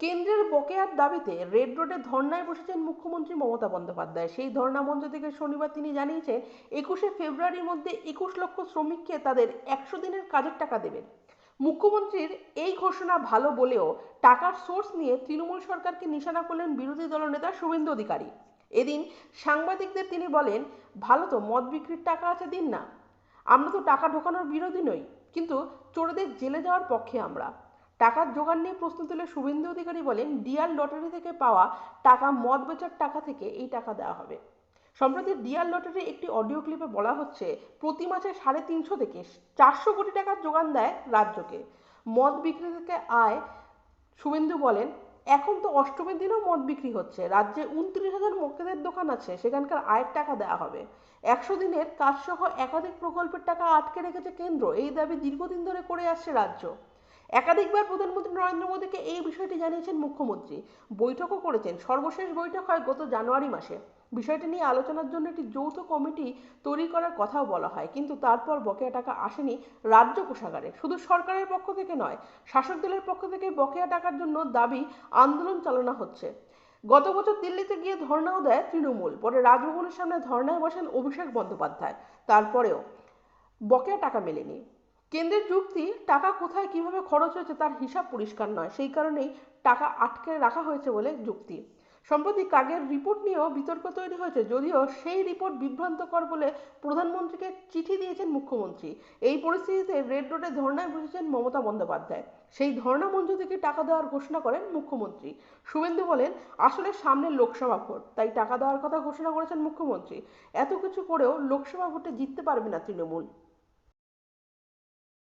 কেন্দ্রের বকেয়ার দাবিতে রেড রোডে ধর্নায় বসেছেন মুখ্যমন্ত্রী মমতা বন্দ্যোপাধ্যায়। সেই ধর্না মঞ্চ থেকে শনিবার তিনি জানিয়েছেন একুশে ফেব্রুয়ারির মধ্যে একুশ লক্ষ শ্রমিককে তাদের একশো দিনের কাজের টাকা দেবেন। মুখ্যমন্ত্রীর এই ঘোষণা ভালো বলেও টাকার সোর্স নিয়ে তৃণমূল সরকারকে নিশানা করলেন বিরোধী দলনেতা শুভেন্দু অধিকারী। এদিন সাংবাদিকদের তিনি বলেন, ভালো তো, মদ বিক্রির টাকা আছে দিন না। আমরা তো টাকা ঢোকানোর বিরোধী নই, কিন্তু চোরদের জেলে যাওয়ার পক্ষে আমরা। টাকার জোগান নিয়ে প্রশ্ন তুলে শুভেন্দু অধিকারী বলেন, ডিয়ার লটারি থেকে পাওয়া টাকা, মদ বেচার টাকা থেকে এই টাকা দেওয়া হবে। সম্প্রতি ডিয়ার লটারি একটি অডিও ক্লিপে বলা হচ্ছে, প্রতি মাসে সাড়ে তিনশো থেকে চারশো কোটি টাকার যোগান দেয় রাজ্যকে। মদ বিক্রি থেকে আয়, শুভেন্দু বলেন, এখন তো অষ্টমীর দিনও মদ বিক্রি হচ্ছে। রাজ্যে উনত্রিশ হাজার মক্কেলের দোকান আছে, সেখানকার আয়ের টাকা দেওয়া হবে। একশো দিনের কাজসহ একাধিক প্রকল্পের টাকা আটকে রেখেছে কেন্দ্র। এই দাবি দীর্ঘদিন ধরে করে আসছে রাজ্য। একাধিকবার প্রধানমন্ত্রী নরেন্দ্র মোদীকে এই বিষয়টি জানিয়েছেন মুখ্যমন্ত্রী। বৈঠকও করেছেন। সর্বশেষ বৈঠক হয় গত জানুয়ারি মাসে। বিষয়টি নিয়ে আলোচনার জন্য একটি যৌথ কমিটি তৈরি করার কথাও বলা হয়। কিন্তু তারপর বকেয়া টাকা আসেনি রাজ্য কোষাগারে। শুধু সরকারের পক্ষ থেকে নয়, শাসক দলের পক্ষ থেকে বকেয়া টাকার জন্য দাবি, আন্দোলন চালানো হচ্ছে। গত বছর দিল্লিতে গিয়ে ধর্নাও দেয় তৃণমূল। পরে রাজভবনের সামনে ধর্নায় বসেন অভিষেক বন্দ্যোপাধ্যায়। তারপরেও বকেয়া টাকা মেলেনি। কেন্দ্রের যুক্তি, টাকা কোথায় কীভাবে খরচ হয়েছে তার হিসাব পরিষ্কার নয়। সেই কারণেই টাকা আটকে রাখা হয়েছে বলে যুক্তি। সম্প্রতি কাগের রিপোর্ট নিয়েও বিতর্ক তৈরি হয়েছে, যদিও সেই রিপোর্ট বিভ্রান্তকর বলে প্রধানমন্ত্রীকে চিঠি দিয়েছেন মুখ্যমন্ত্রী। এই পরিস্থিতিতে রেড রোডে ধর্নায় বসেছেন মমতা বন্দ্যোপাধ্যায়। সেই ধর্না মঞ্চ থেকে টাকা দেওয়ার ঘোষণা করেন মুখ্যমন্ত্রী। শুভেন্দু বলেন, আসলে সামনে লোকসভা ভোট, তাই টাকা দেওয়ার কথা ঘোষণা করেছেন মুখ্যমন্ত্রী। এত কিছু করেও লোকসভা ভোটে জিততে পারবে না তৃণমূল।